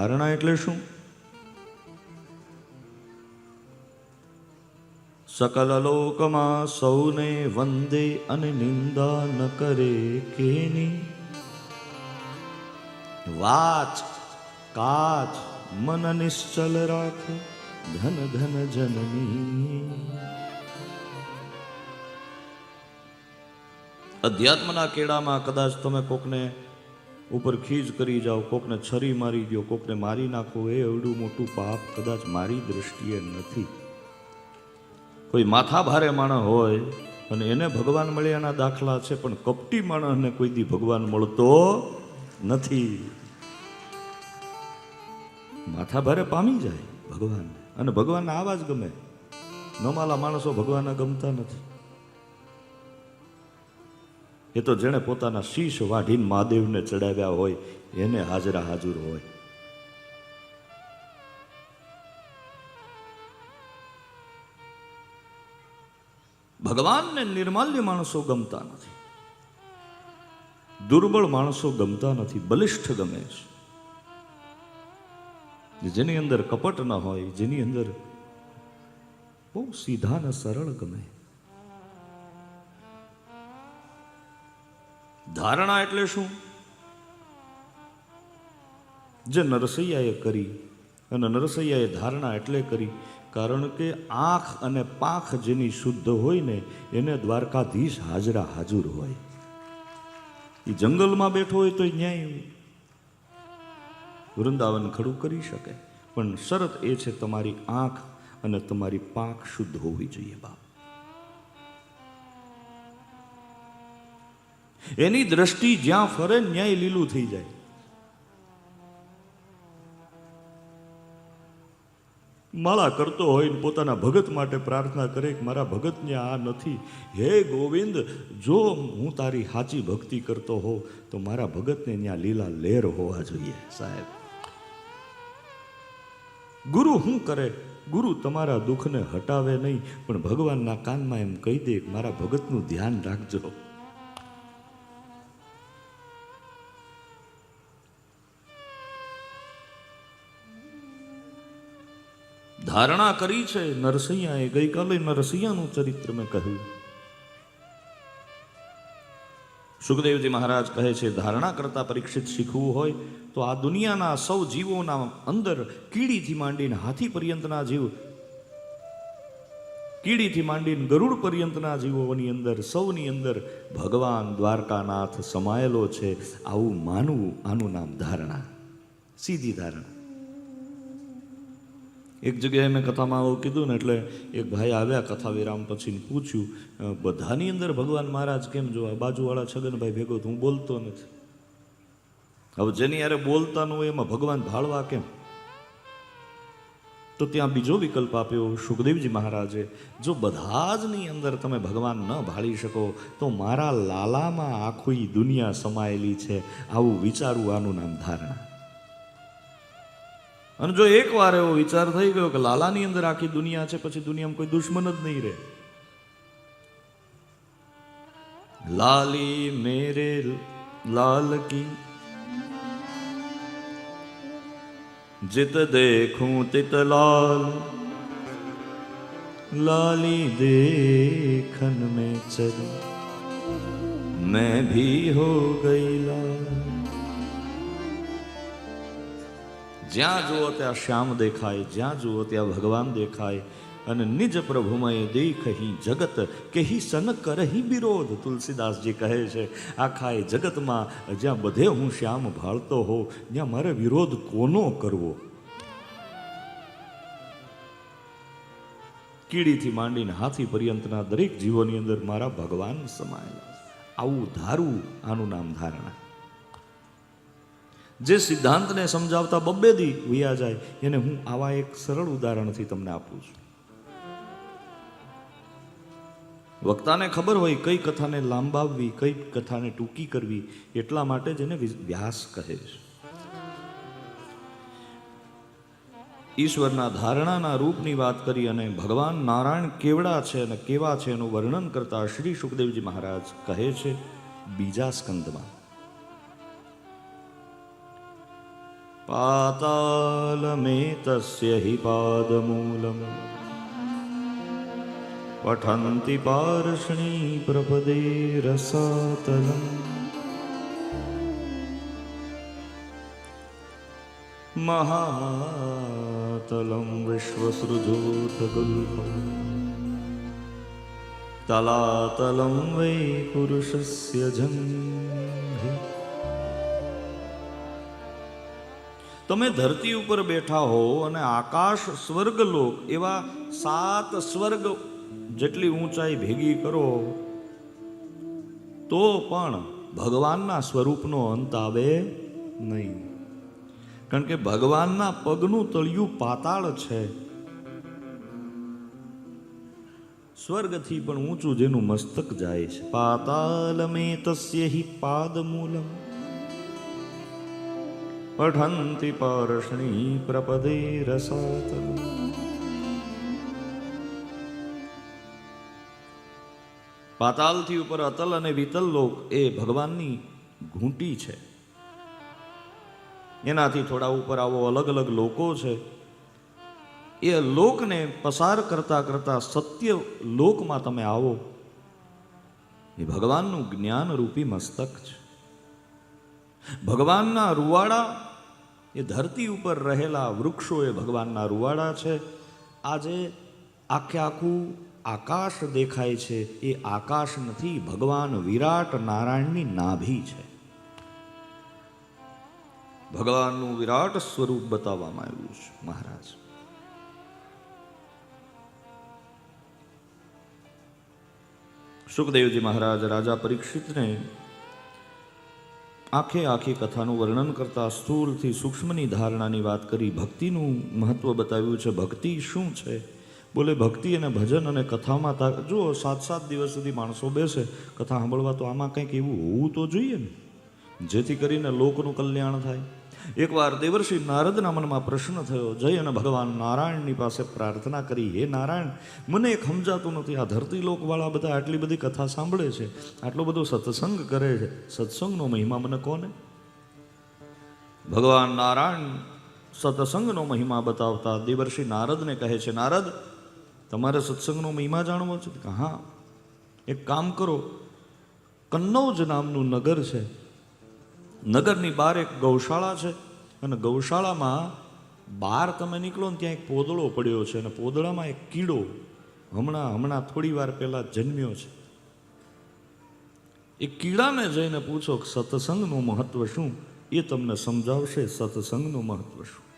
ધારણા એટલે શું? સકલ લોકમાં સૌને વંદે અને નિંદા ન કરે કેની? વાચ, કાચ, મન નિશ્ચલ રાખ ધન ધન જનની. અધ્યાત્મના કેળામાં કદાચ તમે કોકને ઉપર ખીજ કરી જાઓ, કોકને છરી મારી દો કોકને મારી નાખો, એ એવડું મોટું પાપ કદાચ મારી દ્રષ્ટિએ નથી. કોઈ માથા ભારે માણસ હોય અને એને ભગવાન મળ્યાના દાખલા છે, પણ કપટી માણસને કોઈ દી ભગવાન મળતો નથી. માથા ભારે પામી જાય ભગવાન અને ભગવાનને આવા જ ગમે. નમાલા માણસો ભગવાનને ગમતા નથી. એ તો જેણે પોતાના શીશ વાઢીને મહાદેવને ચડાવ્યા હોય, એને હાજરા હાજર હોય. ભગવાનને નિર્માલ્ય માણસો ગમતા નથી. દુર્બળ માણસો ગમતા નથી, બલિષ્ઠ ગમે છે. જેની અંદર કપટ ન હોય, જેની અંદર બહુ સીધા ને સરળ ગમે. ધારણા એટલે શું? જે નરસૈયાએ કરી અને નરસૈયાએ ધારણા એટલે કરી, કારણ કે આંખ અને પાંખ જેની શુદ્ધ હોય ને, એને દ્વારકાધીશ હાજરા હાજર હોય. એ જંગલમાં બેઠો હોય તો ન્યાય વૃંદાવન ખડું કરી શકે, પણ શરત એ છે તમારી આંખ અને તમારી પાંખ શુદ્ધ હોવી જોઈએ બાપ. એની દ્રષ્ટિ જ્યાં ફરે ન્યાય લીલું થઈ જાય. માળા કરતો હોય પોતાના ભગત માટે પ્રાર્થના કરે કે મારા ભગતને આ નથી. હે ગોવિંદ, જો હું તારી સાચી ભક્તિ કરતો હોઉં, તો મારા ભગતને ત્યાં લીલા લેર હોવા જોઈએ, સાહેબ. ગુરુ શું કરે? ગુરુ તમારા દુઃખને હટાવે નહીં, પણ ભગવાનના કાનમાં એમ કહી દે કે મારા ભગતનું ધ્યાન રાખજો. ધારણા કરી છે નરસૈયાએ ગઈકાલે નરસૈયાનું ચરિત્ર મેં કહ્યું. સુખદેવજી મહારાજ કહે છે, ધારણા કરતા પરીક્ષિત શીખવું હોય તો આ દુનિયાના સૌ જીવોના અંદર કીડીથી માંડીને હાથી પર્યંતના જીવ, કીડીથી માંડીને ગરુડ પર્યંતના જીવોની અંદર, સૌની અંદર ભગવાન દ્વારકાનાથ સમાયેલો છે. આવું માનવું, આનું નામ ધારણા. સીધી ધારણા. એક જગ્યાએ મેં કથામાં આવું કીધું ને એટલે એક ભાઈ આવ્યા કથા વિરામ પછી પૂછ્યું બધાની અંદર ભગવાન મહારાજ કેમ જોવા બાજુવાળા છગનભાઈ ભેગો હું બોલતો નથી. હવે જેની યારે બોલતા ન હોય એમાં ભગવાન ભાળવા કેમ? તો ત્યાં બીજો વિકલ્પ આપ્યો સુખદેવજી મહારાજે, જો બધા જની અંદર તમે ભગવાન ન ભાળી શકો, તો મારા લાલામાં આખી દુનિયા સમાયેલી છે. આવું વિચારવું આનું નામ ધારણા. અને જો એકવાર એવો વિચાર થઈ ગયો કે લાલાની અંદર આખી દુનિયા છે પછી દુનિયામાં કોઈ દુશ્મન જ નહીં રહે લાલી મેરે લાલ કી जित देखूं तित लाल लाली देखन में चल मैं भी हो गई लाल જ્યાં જુઓ ત્યાં શ્યામ દેખાય, જ્યાં જુઓ ત્યાં ભગવાન દેખાય. અને નિજ પ્રભુમય દેખહી જગત, કેહી સન કરહી વિરોધ તુલસીદાસજી કહે છે, આખા એ જગતમાં જ્યાં બધે હું શ્યામ ભાળતો હોઉં ત્યાં મારે વિરોધ કોનો કરવો? કીડીથી માંડીને હાથી પર્યંતના દરેક જીવોની અંદર મારા ભગવાન સમાયેલા આવું ધારું આનું નામ ધારણા. જે સિદ્ધાંતને સમજાવતા બબ્બે દી વયા જાય, એને હું આવા એક સરળ ઉદાહરણથી તમને આપું છું. વક્તાને ખબર હોય કઈ કથાને લાંબાવવી, કઈ કથાને ટૂંકી કરવી, એટલા માટે જેને વ્યાસ કહે છે. ઈશ્વરના ધારણાના રૂપની વાત કરી અને ભગવાન નારાયણ કેવડા છે અને કેવા છે એનું વર્ણન કરતા શ્રી સુખદેવજી મહારાજ કહે છે, બીજા સ્કંદમાં. पातालमेतस्य हि पादमूलम्। पठन्ति पार्ष्णी प्रपदे रसातलम्। महातलं विश्वसृजोतगुल्मम् तलातलं वै पुरुषस्य જંઘે તમે ધરતી ઉપર બેઠા હો અને આકાશ સ્વર્ગલોક એવા સાત સ્વર્ગ જેટલી ઊંચાઈ ભેગી કરો, તો પણ ભગવાનના સ્વરૂપનો અંત આવે નહીં. કારણ કે ભગવાનના પગનું તળિયું પાતાળ છે. સ્વર્ગથી પણ ઊંચું જેનું મસ્તક જાય છે. પાતાલમે તસ્ય હિ પાદમૂલમ. પઠંતિ पार्ष्णी प्रपदे રસાતલમ પાતાલથી ઉપર અતલ અને વિતલ લોક એ ભગવાનની ઘૂંટી છે. એનાથી થોડા ઉપર આવો અલગ અલગ લોકો છે. એ લોકને પસાર કરતા કરતા સત્ય લોકમાં તમે આવો. એ ભગવાનનું જ્ઞાન રૂપી મસ્તક છે. ભગવાનના રૂવાડા એ ધરતી ઉપર રહેલા વૃક્ષો એ ભગવાનના રૂવાડા છે. આજે આખે આખું આકાશ દેખાય છે. એ આકાશ નથી ભગવાન વિરાટ નારાયણની નાભી છે. ભગવાનનું વિરાટ સ્વરૂપ બતાવવામાં આવ્યું છે, મહારાજ. સુખદેવજી મહારાજ રાજા પરીક્ષિતને આખે આખી કથાનું વર્ણન કરતા સ્થૂળથી સૂક્ષ્મની ધારણાની વાત કરી ભક્તિનું મહત્વ બતાવ્યું છે. ભક્તિ શું છે? બોલે, ભક્તિ અને ભજન અને કથામાં તા, જુઓ, સાત સાત દિવસ સુધી માણસો બેસે. કથા સાંભળવા તો આમાં કંઈક એવું હોવું તો જોઈએ ને. જેથી કરીને લોકનું કલ્યાણ થાય. એકવાર દેવર્ષિ નારદના મનમાં પ્રશ્ન થયો, જય અને ભગવાન નારાયણની પાસે પ્રાર્થના કરી, હે નારાયણ, મને એક સમજાતું નથી, આ ધરતી લોકવાળા બધા આટલી બધી કથા સાંભળે છે, આટલો બધો સત્સંગ કરે છે, સત્સંગનો મહિમા મને કોને? ભગવાન નારાયણ સત્સંગનો મહિમા બતાવતા દેવર્ષિ નારદને કહે છે, નારદ, તમારે સત્સંગનો મહિમા જાણવો છે? હા, એક કામ કરો, કન્નૌજ નામનું નગર છે નગરની બહાર એક ગૌશાળા છે અને ગૌશાળામાં બહાર તમે નીકળો ને ત્યાં એક પોદળો પડ્યો છે અને પોદળામાં એક કીડો હમણાં હમણાં થોડી વાર પહેલાં જન્મ્યો છે. એ કીડાને જઈને પૂછો કે સત્સંગનું મહત્વ શું? એ તમને સમજાવશે સત્સંગનું મહત્વ શું?